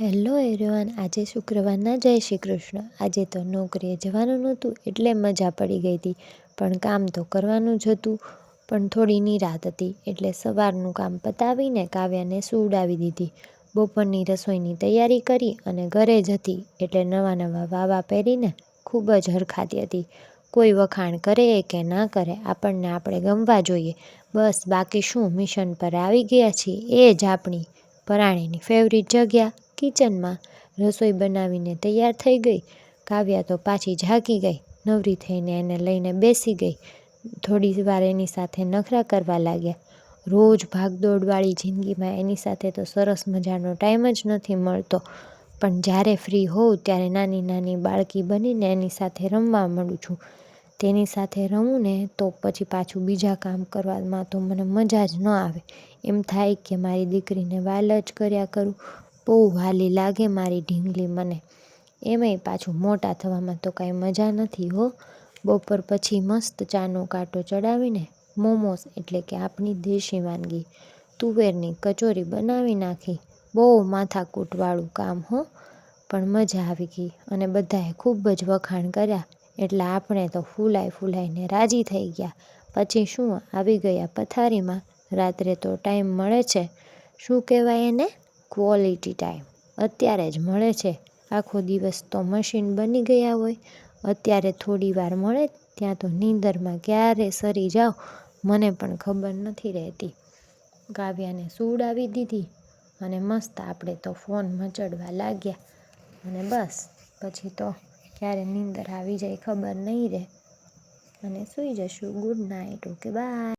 Hello everyone, આજે શુક્રવારના જય શ્રી કૃષ્ણ. આજે તો નોકરીએ જવાનું નહોતું એટલે મજા પડી ગઈ હતી. પણ કામ તો કરવાનું જ હતું. પણ થોડી નિરાત હતી એટલે સવારનું કામ પતાવીને કાવ્યાને સુવડાવી દીધી. બપોરની રસોઈની તૈયારી કરી અને ઘરે જ હતી એટલે નવા નવા વાવા પહેરીને ખૂબ જ હરખાતી હતી. કોઈ વખાણ કરે કે ના કરે આપણને આપણે ગમવા જોઈએ. બસ બાકી શું મિશન પર આવી ગયા છીએ એ જ આપણી પરાણીની ફેવરિટ જગ્યા. કિચનમાં રસોઈ બનાવીને તૈયાર થઈ ગઈ. કાવ્યા તો પાછી જાગી ગઈ. નવરી થઈને એને લઈને બેસી ગઈ. થોડી વાર એની સાથે નખરા કરવા લાગ્યા. રોજ ભાગદોડવાળી જિંદગીમાં એની સાથે તો સરસ મજાનો ટાઈમ જ નથી મળતો. પણ જ્યારે ફ્રી હોઉં ત્યારે નાની નાની બાળકી બનીને એની સાથે રમવા માંડું છું. તેની સાથે રમું ને તો પછી પાછું બીજા કામ કરવામાં તો મને મજા જ ન આવે. એમ થાય કે મારી દીકરીને વાલ જ કર્યા કરું. બહુ વાલી લાગે મારી ઢીંગલી મને. એમાંય પાછું મોટા થવામાં તો કાંઈ મજા નથી હો. બપોર પછી મસ્ત ચાનો કાંટો ચડાવીને મોમોસ એટલે કે આપણી દેશી વાનગી, તુવેરની કચોરી બનાવી નાખી. બહુ માથાકૂટવાળું કામ હો. પણ મજા આવી ગઈ અને બધાએ ખૂબ જ વખાણ કર્યા. એટલે આપણે તો ફૂલાઈ ફૂલાઈને રાજી થઈ ગયા. પછી શું, આવી ગયા પથારીમાં? રાત્રે તો ટાઈમ મળે છે. શું કહેવાય એને? ક્વોલિટી ટાઈમ અત્યારે જ મળે છે. આખો દિવસ તો મશીન બની ગયા હોય. અત્યારે થોડી વાર મળે, ત્યાં તો નીંદરમાં ક્યારે સરી જાઓ, મને પણ ખબર નથી રહેતી. કાવ્યાને સુવડાવી દીધી અને મસ્ત આપણે તો ફોન મચડવા લાગ્યા. અને બસ, પછી તો ક્યારે નીંદર આવી જાય ખબર નહીં રહે. અને સૂઈ જશું. Good night okay bye